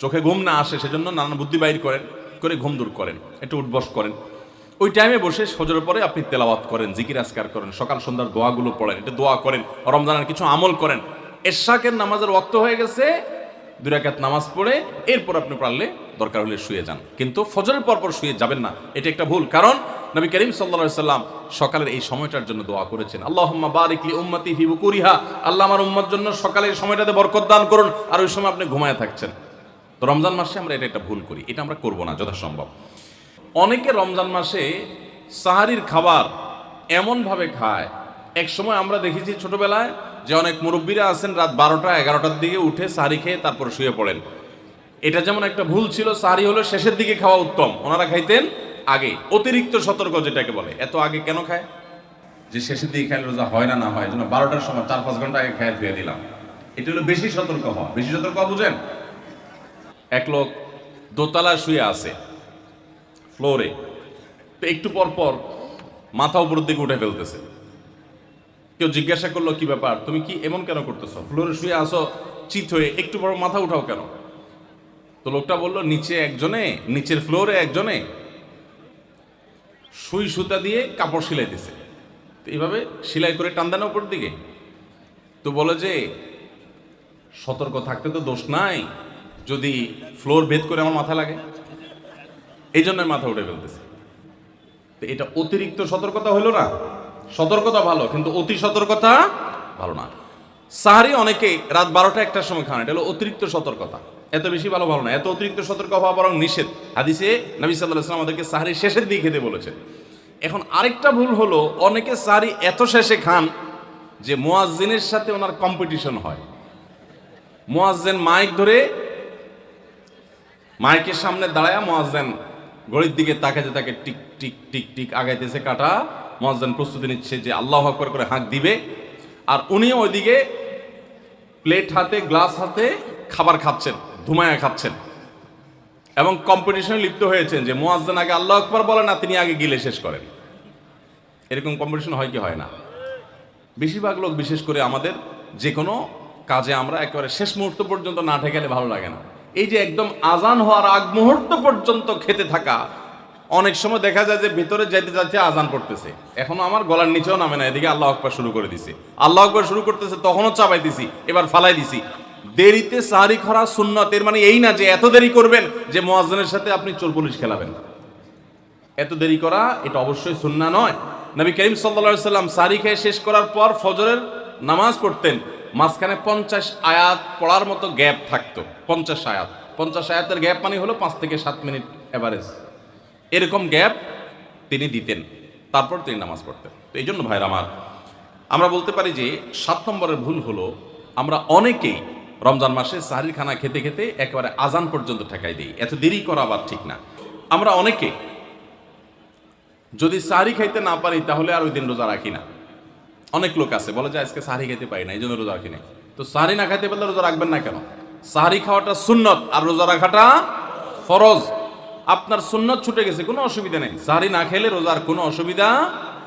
চোখে ঘুম না আসে সেজন্য নানান বুদ্ধি বাইর করেন, করে ঘুম দূর করেন, একটু উঠবস করেন। ওই টাইমে বসে ফজরের পরে আপনি তেলাওয়াত করেন, জিকির আসকার করেন, সকাল সন্ধ্যার দোয়াগুলো পড়েন এটা দোয়া করেন, রমজানের কিছু আমল করেন। এরশাকের নামাজের ওয়াক্ত হয়ে গেছে, দুই রাকাত নামাজ পড়ে, এরপর আপনি পারলে দরকার হলে শুয়ে যান। কিন্তু ফজরের পর পর শুয়ে যাবেন না, এটা একটা ভুল। কারণ নবী করিম সাল্লা সাল্লাম সকালের এই সময়টার জন্য দোয়া করেছেন। আল্লাহ বারিকলি উম্মতি ফি বুকুরিহা। আল্লাহ আমার উম্মার জন্য সকালের সময়টাতে বরকত দান করুন, আর ওই সময় আপনি ঘুমায় থাকছেন। তো রমজান মাসে আমরা এটা একটা ভুল করি, এটা আমরা করব না যথাসম্ভব। অনেকে রমজান মাসে সাহারির খাবার এমনভাবে খায়, এক সময় আমরা দেখেছি ছোটবেলায় যে অনেক মুরব্বীরা আছেন রাত বারোটা, এগারোটার দিকে উঠে সাহারি খেয়ে তারপর শুয়ে পড়েন। এটা যেমন একটা ভুল ছিল, সাহারি হলো শেষের দিকে খাওয়া উত্তম। ওনারা খাইতেন আগে, অতিরিক্ত সতর্ক যেটাকে বলে। এত আগে কেন খায়? যে শেষের দিকে খাইলে রোজা হয় না না হয় জন্য বারোটার সময় চার পাঁচ ঘণ্টা আগে খায় ধুয়ে দিলাম। এটা হলো বেশি সতর্ক হওয়া। বেশি সতর্ক বুঝেন? এক লোক দোতলা শুয়ে আছে, ফ্লোরে। তো একটু পর পর মাথা উপরের দিকে উঠে ফেলতেছে। কেউ জিজ্ঞাসা করল, কি ব্যাপার? তুমি কি এমন কেন করতেছো? ফ্লোরে শুয়ে আসো চিত হয়ে একটু বড় মাথা উঠাও কেন? তো লোকটা বলল, নিচে একজনে, নিচের ফ্লোরে একজনে সুই সুতা দিয়ে কাপড় সেলাই দিছে। তো এইভাবে সেলাই করে টান দেন উপর দিকে। তো বলে যে, সতর্ক থাকতে তো দোষ নাই যদি ফ্লোর ভেদ করে আমার মাথা লাগে, এই জন্য মাথা উঠে ফেলতেছি। তো এটা অতিরিক্ত সতর্কতা হলো না? সতর্কতা ভালো, কিন্তু অতি সতর্কতা ভালো না। সাহারি অনেকে রাত বারোটা একটার সময় খান, এটা হলো অতিরিক্ত সতর্কতা। এত বেশি ভালো ভালো না, এত অতিরিক্ত সতর্ক হওয়া বরং নিষেধ। হাদিসে নবী সাল্লাহ ইসলাম আমাদেরকে সাহারি শেষের দিকে খেতে বলেছেন। এখন আরেকটা ভুল হলো, অনেকে সাহারি এত শেষে খান যে মোয়াজ্জিনের সাথে ওনার কম্পিটিশন হয়। মোয়াজ্জেন মাইক ধরে মাইকের সামনে দাঁড়ায় মোয়াজ্জেন ঘড়ির দিকে তাকাতে তাকে টিক টিক টিক টিক আগাইতেছে কাটা। মোয়াজ্জেন প্রস্তুতি নিচ্ছে যে আল্লাহ আকবর করে হাঁক দিবে। আর উনি ওইদিকে প্লেট হাতে, গ্লাস হাতে খাবার খাচ্ছেন, ধুমায়া খাচ্ছেন। এবং কম্পিটিশনে লিপ্ত হয়েছেন যে মোয়াজ্জেন আগে আল্লাহ আকবর বলে না, তিনি আগে গিলে শেষ করেন। এরকম কম্পিটিশন হয় কি হয় না? বেশিরভাগ লোক, বিশেষ করে আমাদের যে কোনো কাজে আমরা একেবারে শেষ মুহূর্ত পর্যন্ত না ঠেকালে ভালো লাগে না। এই যে একদম আজান হওয়ার আগ মুহূর্ত পর্যন্ত খেতে থাকা, অনেক সময় দেখা যায় যে ভিতরে যেতে যাচ্ছে আজান পড়তেছে। এখনও আমার গলার নিচেও নামে না, এদিকে আল্লাহ আকবর শুরু করে দিছে। আল্লাহ আকবর শুরু করতেছে, তখনও চাপাই দিছি, এবার ফালাই দিছি। দেরিতে সাহারি খরা সুন্নত এর মানে এই না যে এত দেরি করবেন যে মোয়াজ্জনের সাথে আপনি চোর পুলিশ খেলাবেন। এত দেরি করা, এটা অবশ্যই সুন্না নয়। নবী করিম সাল্লা সাল্লাম সারি খেয়ে শেষ করার পর ফজরের নামাজ পড়তেন। মাঝখানে পঞ্চাশ আয়াত পড়ার মতো গ্যাপ থাকতো, পঞ্চাশ আয়াত। পঞ্চাশ আয়াতের গ্যাপ মানে হলো পাঁচ থেকে সাত মিনিট এভারেজ এরকম গ্যাপ তিনি দিতেন, তারপর তিনি নামাজ পড়তেন। তো এই জন্য ভাইরা আমার, আমরা বলতে পারি যে সাত নম্বরের ভুল হলো, আমরা অনেকেই রমজান মাসে সাহারির খানা খেতে খেতে একেবারে আজান পর্যন্ত ঠেকাই দিই। এত দেরি করা আবার ঠিক না। আমরা অনেকে যদি সাহারি খাইতে না পারি, তাহলে আর ওই দিন রোজা রাখি না। অনেক লোক আছে, বলে যে আজকে সাহারি খেতে পারি না, এই জন্য রোজা রাখি নাই। তো সাহারি না খাইতে পারলে রোজা রাখবেন না কেন? সাহারি খাওয়াটা সুন্নত, আর রোজা রাখাটা ফরজ। আপনার সুন্নত ছুটে গেছে, কোনো অসুবিধা নেই। সাহারি না খেলে রোজার কোনো অসুবিধা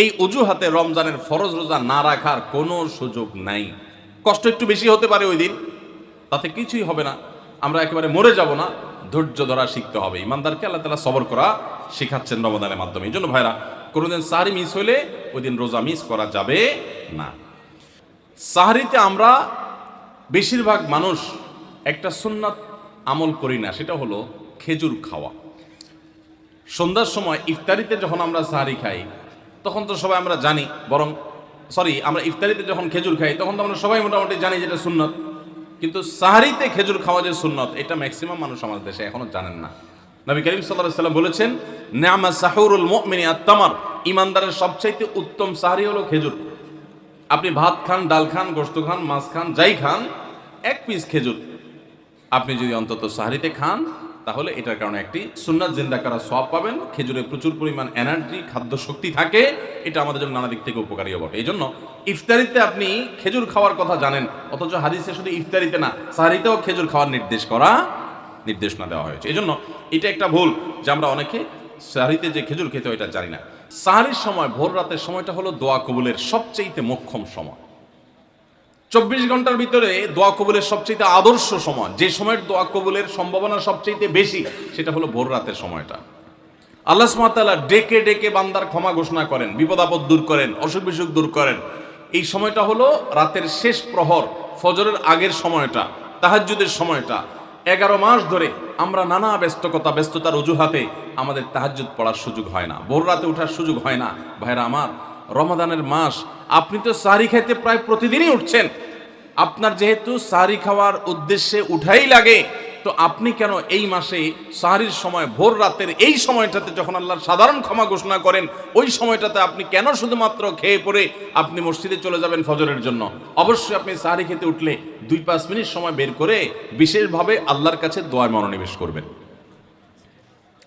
এই অজুহাতে রমজানের ফরজ রোজা না রাখার কোনো সুযোগ নাই। কষ্ট একটু বেশি হতে পারে ওই দিন, তাতে কিছুই হবে না। আমরা একেবারে মরে যাব না, ধৈর্য ধরা শিখতে হবে। ইমানদারকে আল্লাহ তালা সবর করা শেখাচ্ছেন রমদানের মাধ্যমে। এই জন্য ভাইরা, কোনোদিন সাহারি মিস হলে ওই দিন রোজা মিস করা যাবে না। সাহারিতে আমরা বেশিরভাগ মানুষ একটা সুন্নাত আমল করি না, সেটা হলো খেজুর খাওয়া। সন্ধ্যার সময় ইফতারিতে যখন আমরা সাহারি খাই তখন তো সবাই আমরা জানি, বরং সরি আমরা ইফতারিতে যখন খেজুর খাই, তখন তো আমরা সবাই মোটামুটি জানি যেটা সুন্নত। কিন্তু সাহারিতে খেজুর খাওয়া যে সুন্নত, এটা ম্যাক্সিমাম মানুষ আমাদের দেশে এখনও জানেন না। নবী করিম সাল্লাহ সাল্লাম বলেছেন, নামা সাহুরুল মুমিনি আত্মামার ইমানদারের সবচাইতে উত্তম সাহারি হলো খেজুর। আপনি ভাত খান, ডাল খান গোস্ত খান, মাছ খান, যাই খান, এক পিস খেজুর। আপনি যদি অন্তত সাহারিতে খান তাহলে এটার কারণে একটি সুন্নাত জিন্দা করা সব পাবেন। খেজুরে প্রচুর পরিমাণ এনার্জি খাদ্য শক্তি থাকে। এটা আমাদের জন্য নানা দিক থেকে উপকারীও বটে। এই জন্য ইফতারিতে আপনি খেজুর খাওয়ার কথা জানেন, অথচ হাদিসে শুধু ইফতারিতে না সাহারিতেও খেজুর খাওয়ার নির্দেশ করা নির্দেশনা দেওয়া হয়েছে। এই জন্য এটা একটা ভুল যে আমরা অনেকে সাহারিতে যে খেজুর খেতে এটা জানি না। সাহারির সময়, ভোর রাতের সময়টা হলো দোয়া কবুলের সবচেয়ে মোক্ষম সময়। চব্বিশ ঘণ্টার ভিতরে দোয়া কবুলের সবচেয়ে আদর্শ সময়, যে সময়ের দোয়া কবুলের সম্ভাবনা সবচেয়ে বেশি, সেটা হলো ভোর রাতের সময়টা। আল্লাহ সুমাতাল্লাহ ডেকে ডেকে বান্দার ক্ষমা ঘোষণা করেন, বিপদ আপদ দূর করেন, অসুখ বিসুখ দূর করেন। এই সময়টা হলো রাতের শেষ প্রহর, ফজরের আগের সময়টা, তাহাজ্জুদের সময়টা। এগারো মাস ধরে আমরা নানা ব্যস্তকতা ব্যস্ততার অজুহাতে আমাদের তাহাজ্জুদ পড়ার সুযোগ হয় না, ভোর রাতে ওঠার সুযোগ হয় না। ভাইরা আমার রমাদানের মাস, আপনি তো সারি খাইতে প্রায় প্রতিদিনই উঠছেন। আপনার যেহেতু সারি খাওয়ার উদ্দেশ্যে উঠাই লাগে, তো আপনি কেন এই মাসে সাহারির সময়, ভোর রাতের এই সময়টাতে যখন আল্লাহর সাধারণ ক্ষমা ঘোষণা করেন, ওই সময়টাতে আপনি কেন শুধুমাত্র খেয়ে পড়ে আপনি মসজিদে চলে যাবেন ফজরের জন্য? অবশ্যই আপনি সাহারি খেতে উঠলে দুই পাঁচ মিনিট সময় বের করে বিশেষভাবে আল্লাহর কাছে দোয়ায় মনোনিবেশ করবেন।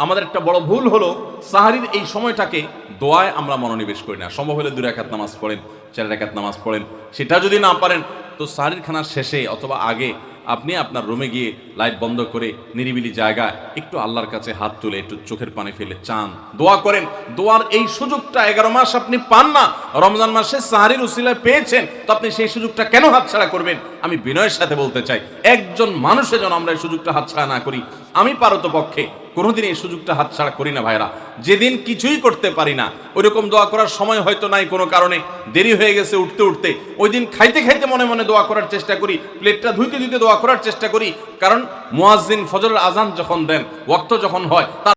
আমাদের একটা বড় ভুল হলো, সাহারির এই সময়টাকে দোয়ায় আমরা মনোনিবেশ করি না। সম্ভব হলে দুই রাকাত নামাজ পড়েন, চার রাকাত নামাজ পড়েন। সেটা যদি না পারেন, তো সাহারির খানার শেষে অথবা আগে আপনি আপনার রুমে গিয়ে লাইট বন্ধ করে নিরিবিলি জায়গায় একটু আল্লাহর কাছে হাত তুলে, একটু চোখের পানি ফেলে চান, দোয়া করেন। দোয়ার এই সুযোগটা এগারো মাস আপনি পান না। রমজান মাসে সাহারির উসিলায় পেয়েছেন, তো আপনি সেই সুযোগটা কেন হাতছাড়া করবেন? আমি বিনয়ের সাথে বলতে চাই, একজন মানুষের যেন আমরা এই সুযোগটা হাতছাড়া না করি। আমি পারত পক্ষে কোনোদিন এই সুযোগটা হাতছাড়া করি না ভাইরা যেদিন কিছুই করতে পারি না, ওইরকম দোয়া করার সময় হয়তো নাই কোনো কারণে। দেরি হয়ে গেছে উঠতে উঠতে। ওই দিন খাইতে খাইতে মনে মনে দোয়া করার চেষ্টা করি, প্লেটটা ধুইতে ধুইতে দোয়া করার চেষ্টা করি। কারণ মোয়াজিন ফজরের আজান যখন দেন, ওয়াক্ত যখন হয়, তার